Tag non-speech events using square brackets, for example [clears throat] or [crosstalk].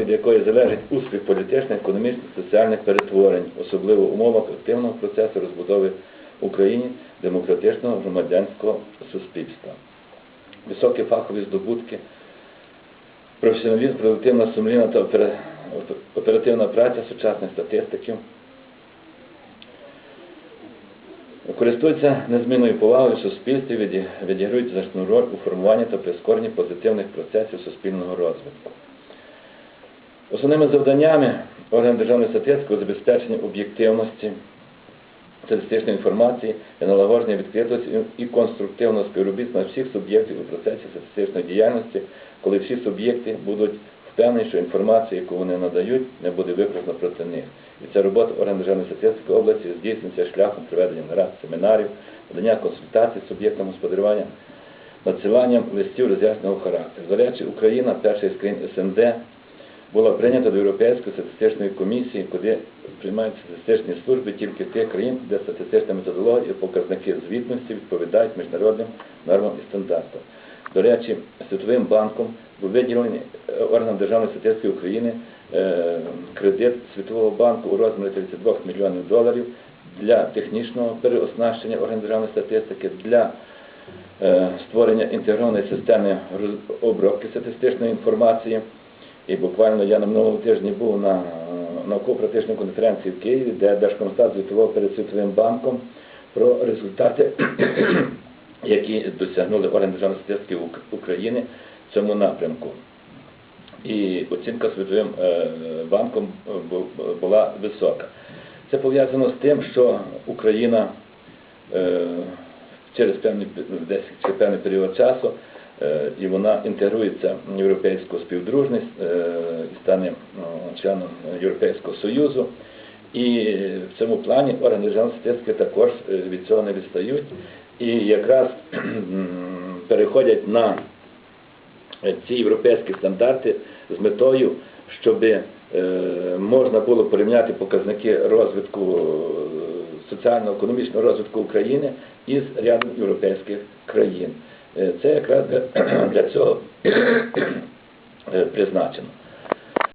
від якої залежить успіх політичних, економічних, соціальних перетворень, особливо в умовах активного процесу розбудови в Україні демократичного громадянського суспільства. Високі фахові здобутки, професіоналізм, продуктивна сумлінна та оперативна праця сучасних статистиків, користуються незмінною повагою в суспільстві, відіграють значну роль у формуванні та прискоренні позитивних процесів суспільного розвитку. Основними завданнями органів державної статистики у забезпеченні об'єктивності статистичної інформації є налагодження відкритості і конструктивного співробітництва всіх суб'єктів у процесі статистичної діяльності, коли всі суб'єкти будуть впевнені, що інформація, яку вони надають, не буде використана проти них. І ця робота органів державної статистики області здійснюється шляхом проведення нарад, семінарів, надання консультацій з суб'єктами господарювання, надсиланням листів роз'ясненого характеру. До речі, Україна, перший з країн СНД, була прийнята до Європейської статистичної комісії, куди приймаються статистичні служби тільки тих країн, де статистична методологія і показники звітності відповідають міжнародним нормам і стандартам. До речі, Світовим банком був виділений е, органам Державної статистики України е, кредит Світового банку у розмірі 32 мільйонів доларів для технічного переоснащення органів державної статистики, для е, створення інтегрованої системи обробки статистичної інформації. І буквально я на минулому тижні був на науково-практичній конференції в Києві, де Держкомстат звітував перед Світовим банком про результати, [clears throat] які досягнули органи державної статистики України в цьому напрямку. І оцінка Світовим е, банком е, була висока. Це пов'язано з тим, що Україна е, через певний, десь певний період часу і вона інтегрується в європейську співдружність е, стане ну, членом Європейського Союзу. І в цьому плані органи статистики також е, від цього не відстають і якраз переходять на ці європейські стандарти з метою, щоб е, можна було порівняти показники розвитку е, соціально-економічного розвитку України із рядом європейських країн. Е, Це якраз для, [clears throat] цього е, призначено.